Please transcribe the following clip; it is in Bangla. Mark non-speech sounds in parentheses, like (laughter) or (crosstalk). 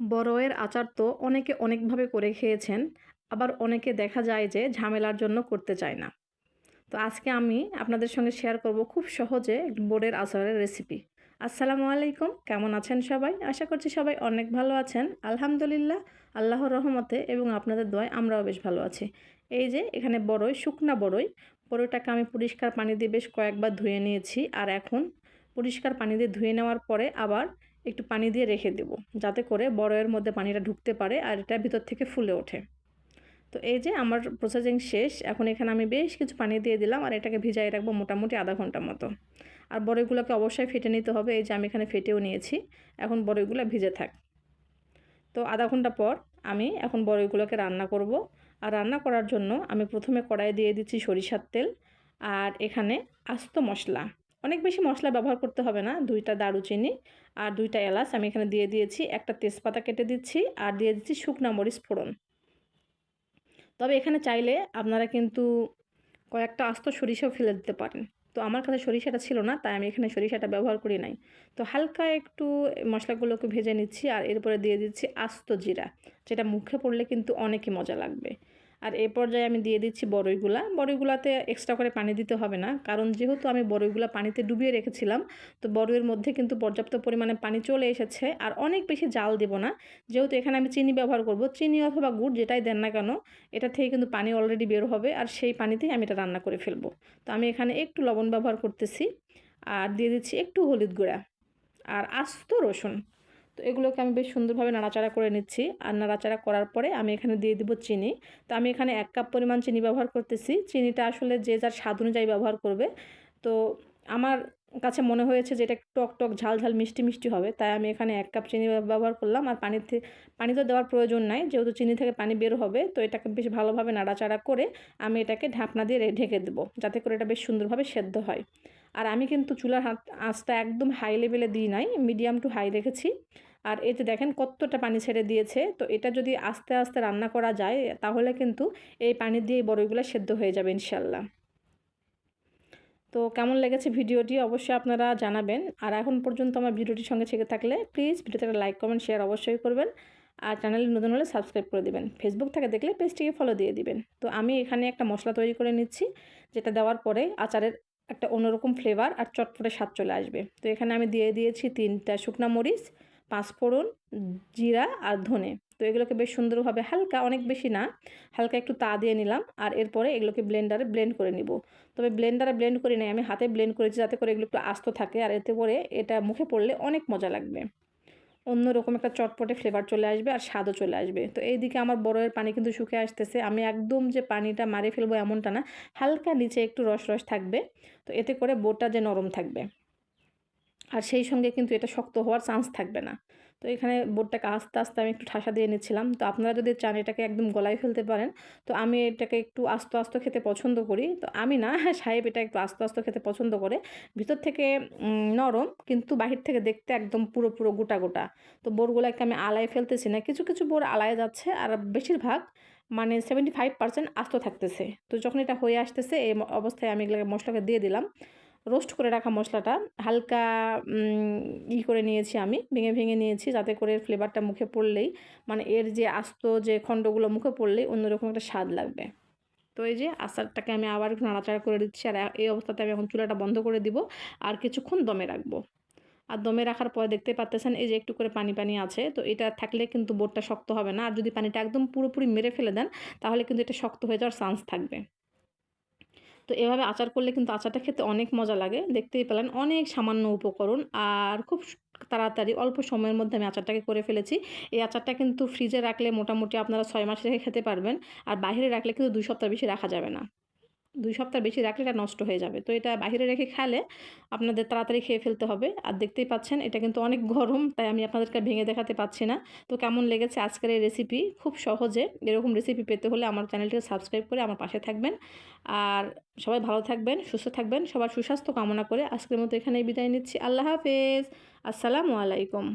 বড়য়ের আচার তো অনেকে অনেকভাবে করে খেয়েছেন, আবার অনেকে দেখা যায় যে ঝামেলার জন্য করতে চায় না। তো আজকে আমি আপনাদের সঙ্গে শেয়ার করব খুব সহজে বোর্ডের আচারের রেসিপি আসসালামু আলাইকুম, কেমন আছেন সবাই? আশা করছি সবাই অনেক ভালো আছেন। আলহামদুলিল্লাহ, আল্লাহর রহমতে এবং আপনাদের দোয়ায় আমরাও বেশ ভালো আছি। এই যে এখানে বড়ই, শুকনা বড়ই। বড়ইটাকে আমি পরিষ্কার পানি দিয়ে বেশ কয়েকবার ধুয়ে নিয়েছি। আর এখন পরিষ্কার পানি দিয়ে ধুয়ে নেওয়ার পরে আবার একটু পানি দিয়ে রেখে দেব, যাতে করে বড়য়ের মধ্যে পানিটা ঢুকতে পারে আর এটা ভিতর থেকে ফুলে ওঠে। তো এই যে আমার প্রসেসিং শেষ, এখন এখানে আমি বেশ কিছু পানি দিয়ে দিলাম আর এটাকে ভিজাই রাখব মোটামুটি আধা ঘণ্টার মতো। আর বড়ইগুলোকে অবশ্যই ফেটে নিতে হবে, এই যে আমি এখানে ফেটেও নিয়েছি, এখন বড়ইগুলো ভিজে থাক। তো আধা ঘণ্টা পর আমি এখন বড়ইগুলোকে রান্না করব আর রান্না করার জন্য আমি প্রথমে কড়াই দিয়ে দিচ্ছি সরিষার তেল আর এখানে আস্ত মশলা। অনেক বেশি মশলা ব্যবহার করতে হবে না। দুইটা দারুচিনি আর দুইটা এলাচ আমি এখানে দিয়ে দিয়েছি। একটা তেজপাতা কেটে দিচ্ছি আর দিয়ে দিচ্ছি শুকনা মরিচ ফোড়ন। তবে এখানে চাইলে আপনারা কিন্তু কয়েকটা আস্ত সরিষাও ফেলে দিতে পারেন। তো আমার কাছে সরিষাটা ছিল না, তাই আমি এখানে সরিষাটা ব্যবহার করি নাই। তো হালকা একটু মশলাগুলোকে ভেজে নিচ্ছি আর এরপরে দিয়ে দিচ্ছি আস্ত জিরা, যেটা মুখে পড়লে কিন্তু অনেকই মজা লাগবে। আর এ পর্যায়ে আমি দিয়ে দিচ্ছি বড়ইগুলা। বড়ইগুলাতে এক্সট্রা করে পানি দিতে হবে না। কারণ যেহেতু আমি বড়ইগুলা পানিতে ডুবিয়ে রেখেছিলাম, তো বড়ইয়ের মধ্যে কিন্তু পর্যাপ্ত পরিমাণে পানি চলে এসেছে। আর অনেক বেশি জাল দেব না। যেহেতু এখানে আমি চিনি ব্যবহার করব। চিনি অথবা গুড় যেটাই দেন না কেন, এটা থেকে কিন্তু পানি অলরেডি বের হবে। আর সেই পানিতেই আমি এটা রান্না করে ফেলব। তো আমি এখানে একটু লবণ ব্যবহার করতেছি। আর দিয়ে দিচ্ছি একটু হলুদ গুঁড়া। আর আস্ত রসুন। তো এগুলোকে আমি বেশ সুন্দরভাবে নাড়াচাড়া করে নিচ্ছি। আর নাড়াচাড়া করার পরে আমি এখানে দিয়ে দিব চিনি। তো আমি এখানে এক কাপ পরিমাণ চিনি ব্যবহার করতেছি। চিনিটা আসলে যে যার স্বাদ অনুযায়ী ব্যবহার করবে। তো আমার কাছে মনে হয়েছে যে এটা টক টক, ঝাল ঝাল, মিষ্টি মিষ্টি হবে। তাই আমি এখানে এক কাপ চিনি ব্যবহার করলাম। আর পানিতে পানি তো দেওয়ার প্রয়োজন নাই। যেহেতু চিনি থেকে পানি বের হবে, তো এটাকে বেশ ভালোভাবে নাড়াচাড়া করে আমি এটাকে ঢাকনা দিয়ে ঢেকে দেবো। যাতে করে এটা বেশ সুন্দরভাবে সেদ্ধ হয়। আর আমি কিন্তু চুলার হাত, আঁচটা একদম হাই লেভেলে দিই নাই। মিডিয়াম টু হাই রেখেছি। আর এতে দেখেন কতটা পানি ছেড়ে দিয়েছে, তো এটা যদি আস্তে আস্তে রান্না করা যায়, তাহলে কিন্তু এই পানি দিয়ে এই বড়ইগুলো সেদ্ধ হয়ে যাবে ইনশাল্লাহ তো কেমন লেগেছে ভিডিওটি অবশ্যই আপনারা জানাবেন। আর এখন পর্যন্ত আমার ভিডিওটির সঙ্গে থেকে থাকলে প্লিজ ভিডিওতে একটা লাইক কমেন্ট শেয়ার অবশ্যই করবেন। আর চ্যানেলে নতুন হলে সাবস্ক্রাইব করে দিবেন। ফেসবুক থেকে দেখলে পেজটিকে ফলো দিয়ে দিবেন। তো আমি এখানে একটা মশলা তৈরি করে নিচ্ছি, যেটা দেওয়ার পরে আচারের একটা অন্যরকম ফ্লেভার আর চটপটে স্বাদ চলে আসবে। তো এখানে আমি দিয়ে দিয়েছি তিনটা শুকনা মরিচ পাঁচফোড়ন জিরা আর ধনে। তো এগুলোকে বেশ সুন্দরভাবে হালকা, অনেক বেশি না, হালকা একটু তা দিয়ে নিলাম আর এরপরে এগুলোকে ব্লেন্ডারে ব্লেন্ড করে নিব। তবে ব্লেন্ডারে ব্লেন্ড করি নাই, আমি হাতে ব্লেন্ড করেছি যাতে করে এগুলো একটু আস্ত থাকে আর এতে করে এটা মুখে পড়লে অনেক মজা লাগবে। অন্যরকম একটা চটপটে ফ্লেভার চলে আসবে আর স্বাদও চলে আসবে। তো এইদিকে আমার বড়য়ের পানি কিন্তু শুকে আসতেছে, আমি একদম যে পানিটা মারে ফেলব এমনটা না, হালকা নিচে একটু রস রস থাকবে, তো এতে করে বোটটা যে নরম থাকবে। আর সেই সঙ্গে কিন্তু এটা শক্ত হওয়ার চান্স থাকবে না। তো এখানে বোর্ডটাকে আস্তে আস্তে আমি একটু ঠাসা দিয়ে নিচ্ছিলাম। তো আপনারা যদি চান এটাকে একদম গলায় ফেলতে পারেন, তো আমি এটাকে একটু আস্ত আস্ত খেতে পছন্দ করি। তো আমি না হ্যাঁ (laughs) সাহেব এটা একটু আস্তে, আস্ত খেতে পছন্দ করে। ভিতর থেকে নরম, কিন্তু বাহির থেকে দেখতে একদম পুরো পুরো গোটা গোটা। তো বোরগুলোকে আমি আলায় ফেলতেছি না। কিছু কিছু বোর আলায় যাচ্ছে আর বেশিরভাগ মানে সেভেন্টি ফাইভ পার্সেন্ট আস্ত থাকতেছে। তো যখন এটা হয়ে আসতেছে, এই অবস্থায় আমি এগুলোকে মশলাকে দিয়ে দিলাম। রোস্ট করে রাখা মশলাটা, হালকা ই করে নিয়েছি আমি, ভেঙে ভেঙে নিয়েছি যাতে করে ফ্লেভারটা মুখে পড়লেই মানে এর যে আস্ত যে খণ্ডগুলো মুখে পড়লেই অন্যরকম একটা স্বাদ লাগবে। তো এই যে আচারটাকে আমি আবার নাড়াচাড়া করে দিচ্ছি, আর এই অবস্থাতে আমি এখন চুলাটা বন্ধ করে দিব, আর কিছুক্ষণ দমে রাখব। আর দমে রাখার পরে দেখতে পাচ্তেছেন এই যে একটু করে পানি পানি আছে, তো এটা থাকলে কিন্তু বোটটা শক্ত হবে না, আর যদি পানিটা একদম পুরোপুরি মেরে ফেলে দেন, তাহলে কিন্তু এটা শক্ত হয়ে যাওয়ার চান্স থাকবে। তো এভাবে আচার করলে কিন্তু আচারটা খেতে অনেক মজা লাগে। দেখতেই পেলেন অনেক সামান্য উপকরণ। আর খুব তাড়াতাড়ি অল্প সময়ের মধ্যে আমি আচারটাকে করে ফেলেছি। এই আচারটা কিন্তু ফ্রিজে রাখলে মোটামুটি আপনারা ছয় মাস রেখে খেতে পারবেন। আর বাইরে রাখলে কিন্তু দুই সপ্তাহ বেশি রাখা যাবে না। দুই সপ্তাহ বেশি রাখলে এটা নষ্ট হয়ে যাবে। তো এটা বাইরে রেখে খেলে আপনাদের তাড়াতাড়ি খেয়ে ফেলতে হবে। আর দেখতেই পাচ্ছেন, এটা কিন্তু অনেক গরম, তাই আমি আপনাদেরকে ভেঙে দেখাতে পাচ্ছি না। তো কেমন লেগেছে আজকের এই রেসিপি খুব সহজে এরকম রেসিপি পেতে হলে আমার চ্যানেলটিকে সাবস্ক্রাইব করে আমার পাশে থাকবেন। আর সবাই ভালো থাকবেন, সুস্থ থাকবেন, সবার সুস্বাস্থ্য কামনা করে আজকের মতো এখানেই বিদায় নিচ্ছি। আল্লাহ হাফেজ। আসসালামু আলাইকুম।